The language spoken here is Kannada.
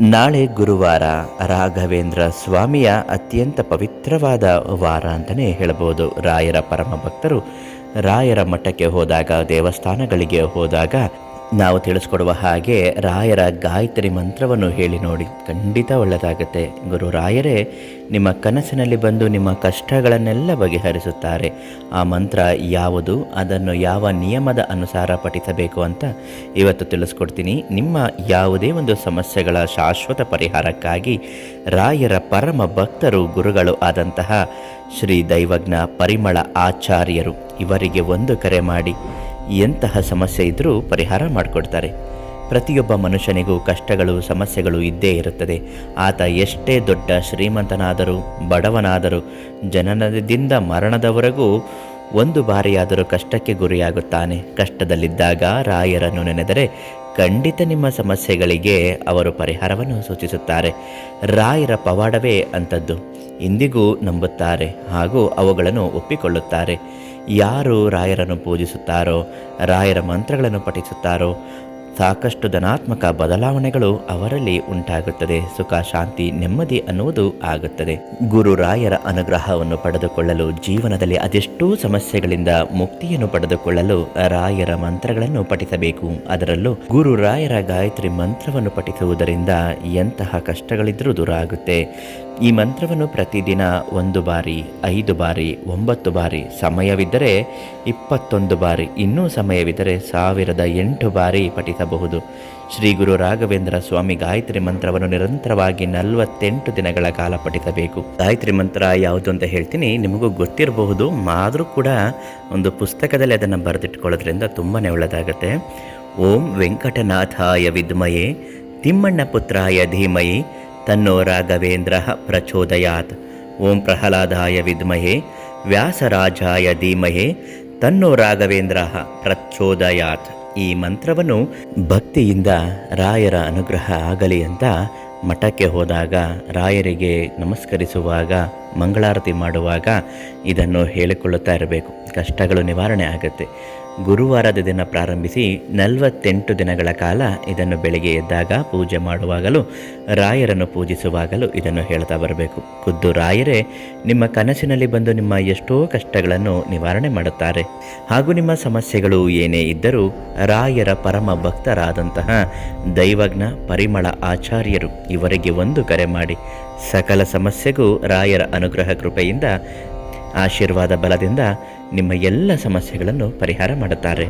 ನಾಳೆ ಗುರುವಾರ ರಾಘವೇಂದ್ರ ಸ್ವಾಮಿಯ ಅತ್ಯಂತ ಪವಿತ್ರವಾದ ವಾರ ಅಂತಲೇ ಹೇಳಬಹುದು. ರಾಯರ ಪರಮ ಭಕ್ತರು ರಾಯರ ಮಠಕ್ಕೆ ಹೋದಾಗ, ದೇವಸ್ಥಾನಗಳಿಗೆ ಹೋದಾಗ ನಾವು ತಿಳಿಸ್ಕೊಡುವ ಹಾಗೆ ರಾಯರ ಗಾಯತ್ರಿ ಮಂತ್ರವನ್ನು ಹೇಳಿ ನೋಡಿ. ಖಂಡಿತ ಒಳ್ಳೆಯದಾಗುತ್ತೆ ಗುರು ರಾಯರೇ, ನಿಮ್ಮ ಕನಸಿನಲ್ಲಿ ಬಂದು ನಿಮ್ಮ ಕಷ್ಟಗಳನ್ನೆಲ್ಲ ಬಗೆಹರಿಸುತ್ತಾರೆ. ಆ ಮಂತ್ರ ಯಾವುದು, ಅದನ್ನು ಯಾವ ನಿಯಮದ ಅನುಸಾರ ಪಠಿಸಬೇಕು ಅಂತ ಇವತ್ತು ತಿಳಿಸ್ಕೊಡ್ತೀನಿ. ನಿಮ್ಮ ಯಾವುದೇ ಒಂದು ಸಮಸ್ಯೆಗಳ ಶಾಶ್ವತ ಪರಿಹಾರಕ್ಕಾಗಿ ರಾಯರ ಪರಮ ಭಕ್ತರು ಗುರುಗಳು ಆದಂತಹ ಶ್ರೀ ದೈವಜ್ಞ ಪರಿಮಳ ಆಚಾರ್ಯರು ಇವರಿಗೆ ಒಂದು ಕರೆ ಮಾಡಿ. ಎಂತಹ ಸಮಸ್ಯೆ ಇದ್ದರೂ ಪರಿಹಾರ ಮಾಡಿಕೊಡ್ತಾರೆ. ಪ್ರತಿಯೊಬ್ಬ ಮನುಷ್ಯನಿಗೂ ಕಷ್ಟಗಳು, ಸಮಸ್ಯೆಗಳು ಇದ್ದೇ ಇರುತ್ತದೆ. ಆತ ಎಷ್ಟೇ ದೊಡ್ಡ ಶ್ರೀಮಂತನಾದರೂ, ಬಡವನಾದರೂ, ಜನನದಿಂದ ಮರಣದವರೆಗೂ ಒಂದು ಬಾರಿಯಾದರೂ ಕಷ್ಟಕ್ಕೆ ಗುರಿಯಾಗುತ್ತಾನೆ. ಕಷ್ಟದಲ್ಲಿದ್ದಾಗ ರಾಯರನ್ನು ನೆನೆದರೆ ಖಂಡಿತ ನಿಮ್ಮ ಸಮಸ್ಯೆಗಳಿಗೆ ಅವರು ಪರಿಹಾರವನ್ನು ಸೂಚಿಸುತ್ತಾರೆ. ರಾಯರ ಪವಾಡವೇ ಅಂಥದ್ದು. ಇಂದಿಗೂ ನಂಬುತ್ತಾರೆ ಹಾಗೂ ಅವುಗಳನ್ನು ಒಪ್ಪಿಕೊಳ್ಳುತ್ತಾರೆ. ಯಾರು ರಾಯರನ್ನು ಪೂಜಿಸುತ್ತಾರೋ, ರಾಯರ ಮಂತ್ರಗಳನ್ನು ಪಠಿಸುತ್ತಾರೋ ಸಾಕಷ್ಟು ಧನಾತ್ಮಕ ಬದಲಾವಣೆಗಳು ಅವರಲ್ಲಿ ಉಂಟಾಗುತ್ತದೆ. ಸುಖ, ಶಾಂತಿ, ನೆಮ್ಮದಿ ಅನ್ನುವುದು ಆಗುತ್ತದೆ. ಗುರುರಾಯರ ಅನುಗ್ರಹವನ್ನು ಪಡೆದುಕೊಳ್ಳಲು ಜೀವನದಲ್ಲಿ ಅದೆಷ್ಟೋ ಸಮಸ್ಯೆಗಳಿಂದ ಮುಕ್ತಿಯನ್ನು ಪಡೆದುಕೊಳ್ಳಲು ರಾಯರ ಮಂತ್ರಗಳನ್ನು ಪಠಿಸಬೇಕು. ಅದರಲ್ಲೂ ಗುರುರಾಯರ ಗಾಯತ್ರಿ ಮಂತ್ರವನ್ನು ಪಠಿಸುವುದರಿಂದ ಎಂತಹ ಕಷ್ಟಗಳಿದ್ರೂ ದೂರ ಆಗುತ್ತೆ. ಈ ಮಂತ್ರವನ್ನು ಪ್ರತಿದಿನ ಒಂದು ಬಾರಿ, ಐದು ಬಾರಿ, ಒಂಬತ್ತು ಬಾರಿ ಸಮಯವಿದ್ದರೆ, ಇಪ್ಪತ್ತೊಂದು ಬಾರಿ ಇನ್ನೂ ಸಮಯವಿದ್ದರೆ ಸಾವಿರದ ಎಂಟು ಬಾರಿ ಪಠಿಸಬಹುದು. ಶ್ರೀ ಗುರು ರಾಘವೇಂದ್ರ ಸ್ವಾಮಿ ಗಾಯತ್ರಿ ಮಂತ್ರವನ್ನು ನಿರಂತರವಾಗಿ ನಲವತ್ತೆಂಟು ದಿನಗಳ ಕಾಲ ಪಠಿಸಬೇಕು. ಗಾಯತ್ರಿ ಮಂತ್ರ ಯಾವುದು ಅಂತ ಹೇಳ್ತೀನಿ, ನಿಮಗೂ ಗೊತ್ತಿರಬಹುದು, ಆದರೂ ಕೂಡ ಒಂದು ಪುಸ್ತಕದಲ್ಲಿ ಅದನ್ನು ಬರೆದಿಟ್ಕೊಳ್ಳೋದ್ರಿಂದ ತುಂಬಾ ಒಳ್ಳೆಯದಾಗುತ್ತೆ ಓಂ ವೆಂಕಟನಾಥಾಯ ವಿದ್ಮಯೇ, ತಿಮ್ಮಣ್ಣ ಪುತ್ರಾಯ ಧೀಮಯಿ, ತನ್ನೋ ರಾಘವೇಂದ್ರ ಪ್ರಚೋದಯಾತ್. ಓಂ ಪ್ರಹ್ಲಾದಾಯ ವಿದ್ಮಹೇ ವ್ಯಾಸರಾಜಾಯ ಧೀಮಹೇ ತನ್ನೋ ರಾಘವೇಂದ್ರ ಪ್ರಚೋದಯಾತ್. ಈ ಮಂತ್ರವನ್ನು ಭಕ್ತಿಯಿಂದ ರಾಯರ ಅನುಗ್ರಹ ಆಗಲಿ ಅಂತ ಮಠಕ್ಕೆ ಹೋದಾಗ, ರಾಯರಿಗೆ ನಮಸ್ಕರಿಸುವಾಗ, ಮಂಗಳಾರತಿ ಮಾಡುವಾಗ ಇದನ್ನು ಹೇಳಿಕೊಳ್ಳುತ್ತಾ ಇರಬೇಕು. ಕಷ್ಟಗಳು ನಿವಾರಣೆ ಆಗುತ್ತೆ. ಗುರುವಾರದ ದಿನ ಪ್ರಾರಂಭಿಸಿ ನಲವತ್ತೆಂಟು ದಿನಗಳ ಕಾಲ ಇದನ್ನು ಬೆಳಿಗ್ಗೆ ಎದ್ದಾಗ ಪೂಜೆ ಮಾಡುವಾಗಲೂ ರಾಯರನ್ನು ಪೂಜಿಸುವಾಗಲೂ ಇದನ್ನು ಹೇಳ್ತಾ ಬರಬೇಕು. ಖುದ್ದು ರಾಯರೇ, ನಿಮ್ಮ ಕನಸಿನಲ್ಲಿ ಬಂದು ನಿಮ್ಮ ಎಷ್ಟೋ ಕಷ್ಟಗಳನ್ನು ನಿವಾರಣೆ ಮಾಡುತ್ತಾರೆ. ಹಾಗೂ ನಿಮ್ಮ ಸಮಸ್ಯೆಗಳು ಏನೇ ಇದ್ದರೂ ರಾಯರ ಪರಮ ಭಕ್ತರಾದಂತಹ ದೈವಜ್ಞ, ಪರಿಮಳ ಆಚಾರ್ಯರು ಇವರಿಗೆ ಒಂದು ಕರೆ ಮಾಡಿ. ಸಕಲ ಸಮಸ್ಯೆಗೂ ರಾಯರ ಅನುಗ್ರಹ ಕೃಪೆಯಿಂದ ಆಶೀರ್ವಾದ ಬಲದಿಂದ ನಿಮ್ಮ ಎಲ್ಲ ಸಮಸ್ಯೆಗಳನ್ನು ಪರಿಹಾರ ಮಾಡುತ್ತಾರೆ.